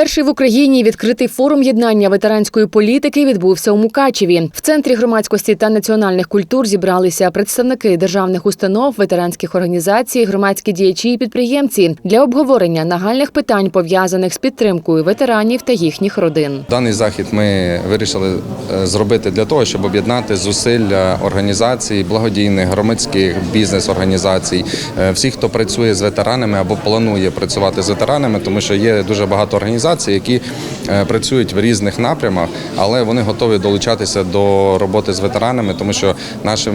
Перший в Україні відкритий форум єднання ветеранської політики відбувся у Мукачеві. В центрі громадськості та національних культур зібралися представники державних установ, ветеранських організацій, громадські діячі і підприємці для обговорення нагальних питань пов'язаних з підтримкою ветеранів та їхніх родин. Даний захід ми вирішили е, зробити для того, щоб об'єднати зусилля організацій, благодійних, громадських, бізнес-організацій, е, всіх, хто працює з ветеранами або планує працювати з ветеранами, тому що є дуже багато організацій, які е, працюють в різних напрямах, але вони готові долучатися до роботи з ветеранами, тому що наші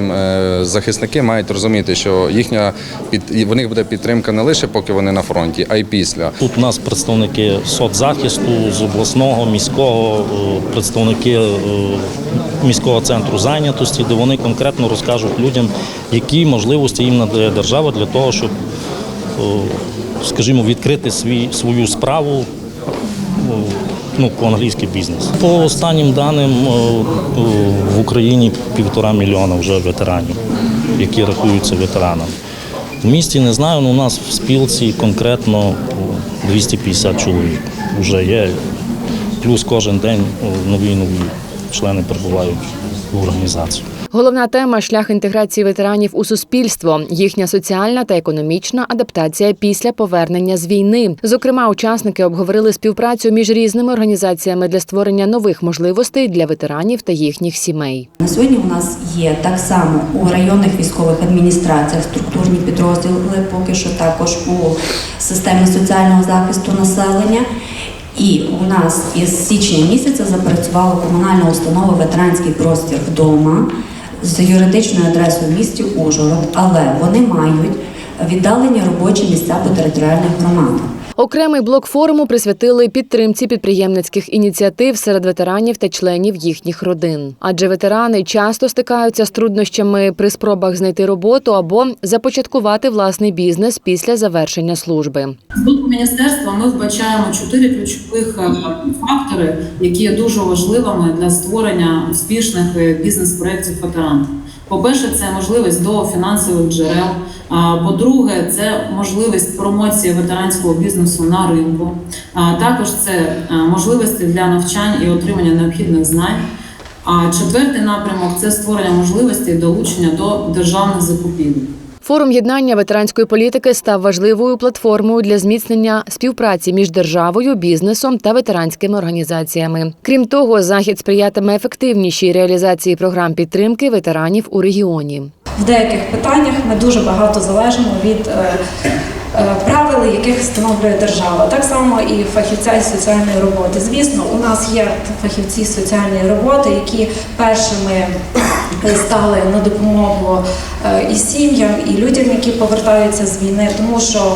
захисники мають розуміти, що їхня під в них буде підтримка не лише поки вони на фронті, а й після. Тут у нас представники соцзахисту з обласного, міського, е, представники е, міського центру зайнятості, де вони конкретно розкажуть людям, які можливості їм надає держава для того, щоб, е, скажімо, відкрити свій, свою справу. Е, Ну, по-англійськи бізнес. По останнім даним е, в Україні півтора мільйона вже ветеранів, які рахуються ветеранами. В місті не знаю, але у нас в спілці конкретно 250 чоловік вже є. Плюс кожен день нові нові члени прибувають в організацію. Головна тема шлях інтеграції ветеранів у суспільство, їхня соціальна та економічна адаптація після повернення з війни. Зокрема, учасники обговорили співпрацю між різними організаціями для створення нових можливостей для ветеранів та їхніх сімей. На сьогодні у нас є так само у районних військових адміністраціях структурні підрозділи, поки що також у системі соціального захисту населення. І у нас із січня місяця запрацювала комунальна установа ветеранський простір вдома з юридичною адресою в місті Ужгород, але вони мають віддалені робочі місця по територіальних громадах. Окремий блок форуму присвятили підтримці підприємницьких ініціатив серед ветеранів та членів їхніх родин. Адже ветерани часто стикаються з труднощами при спробах знайти роботу або започаткувати власний бізнес після завершення служби. Боку міністерства ми вбачаємо чотири ключових е, фактори, які є дуже важливими для створення успішних е, бізнес-проєктів ветеранів. По-перше, це можливість до фінансових джерел. По-друге, це можливість промоції ветеранського бізнесу на ринку. Також це е, можливості для навчань і отримання необхідних знань. А четвертий напрямок це створення можливостей долучення до державних закупівель. Форум єднання ветеранської політики став важливою платформою для зміцнення співпраці між державою, бізнесом та ветеранськими організаціями. Крім того, захід сприятиме ефективнішій реалізації програм підтримки ветеранів у регіоні. В деяких питаннях ми дуже багато залежимо від е, е, правил, яких встановлює держава. Так само і фахівця із соціальної роботи. Звісно, у нас є фахівці соціальної роботи, які першими стали на допомогу е, і сім'ям, і людям, які повертаються з війни, тому що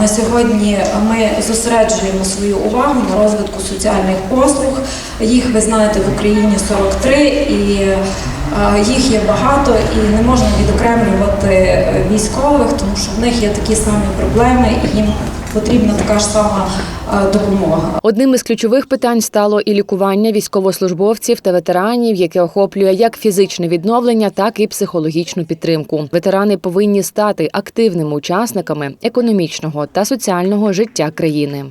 на сьогодні ми зосереджуємо свою увагу на розвитку соціальних послуг. Їх ви знаєте в Україні 43 і їх є багато і не можна відокремлювати е, військових, тому що в них є такі самі проблеми, і їм потрібна така ж сама е, допомога. Одним із ключових питань стало і лікування військовослужбовців та ветеранів, яке охоплює як фізичне відновлення, так і психологічну підтримку. Ветерани повинні стати активними учасниками економічного та соціального життя країни.